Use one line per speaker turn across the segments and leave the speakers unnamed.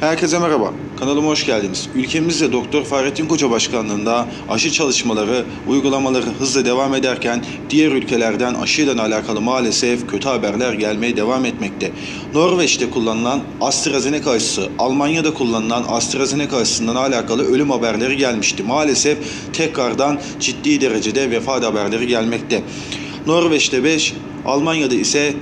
Herkese merhaba. Kanalıma hoş geldiniz. Ülkemizde Doktor Fahrettin Koca Başkanlığında aşı çalışmaları, uygulamaları hızla devam ederken diğer ülkelerden aşıyla alakalı maalesef kötü haberler gelmeye devam etmekte. Norveç'te kullanılan AstraZeneca aşısı, Almanya'da kullanılan AstraZeneca aşısından alakalı ölüm haberleri gelmişti. Maalesef tekrardan ciddi derecede vefat haberleri gelmekte. Norveç'te 5, Almanya'da ise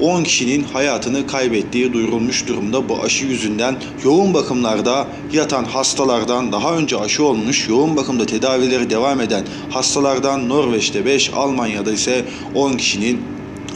10 kişinin hayatını kaybettiği duyurulmuş durumda bu aşı yüzünden yoğun bakımlarda yatan hastalardan daha önce aşı olmuş yoğun bakımda tedavileri devam eden hastalardan Norveç'te 5 Almanya'da ise 10 kişinin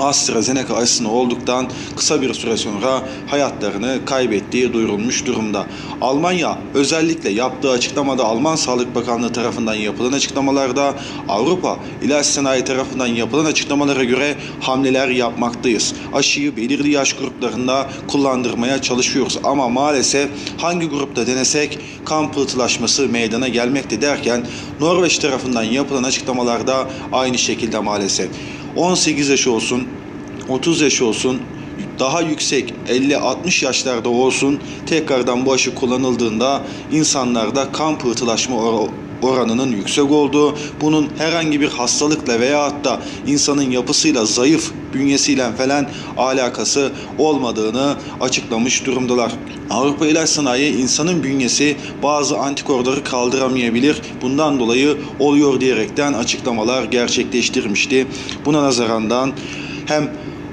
AstraZeneca aşısını olduktan kısa bir süre sonra hayatlarını kaybettiği duyurulmuş durumda. Almanya özellikle yaptığı açıklamada Alman Sağlık Bakanlığı tarafından yapılan açıklamalarda Avrupa İlaç Sanayi tarafından yapılan açıklamalara göre hamleler yapmaktayız. Aşıyı belirli yaş gruplarında kullandırmaya çalışıyoruz ama maalesef hangi grupta denesek kan pıhtılaşması meydana gelmekte derken Norveç tarafından yapılan açıklamalarda aynı şekilde maalesef 18 yaş olsun, 30 yaş olsun, daha yüksek 50-60 yaşlarda olsun tekrardan bu aşı kullanıldığında insanlarda kan pıhtılaşma oranının yüksek olduğu, bunun herhangi bir hastalıkla veya hatta insanın yapısıyla zayıf bünyesiyle falan alakası olmadığını açıklamış durumdalar. Avrupa İlaç Sanayi insanın bünyesi bazı antikorları kaldıramayabilir. Bundan dolayı oluyor diyerekten açıklamalar gerçekleştirmişti. Buna nazarandan hem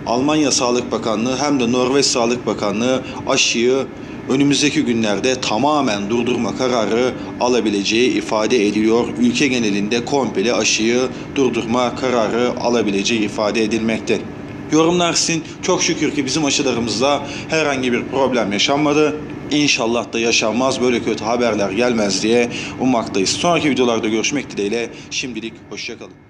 Almanya Sağlık Bakanlığı hem de Norveç Sağlık Bakanlığı aşıyı önümüzdeki günlerde tamamen durdurma kararı alabileceği ifade ediliyor. Ülke genelinde komple aşıyı durdurma kararı alabileceği ifade edilmekte. Yorumlar sizin. Çok şükür ki bizim aşılarımızda herhangi bir problem yaşanmadı. İnşallah da yaşanmaz böyle kötü haberler gelmez diye ummaktayız. Sonraki videolarda görüşmek dileğiyle şimdilik hoşçakalın.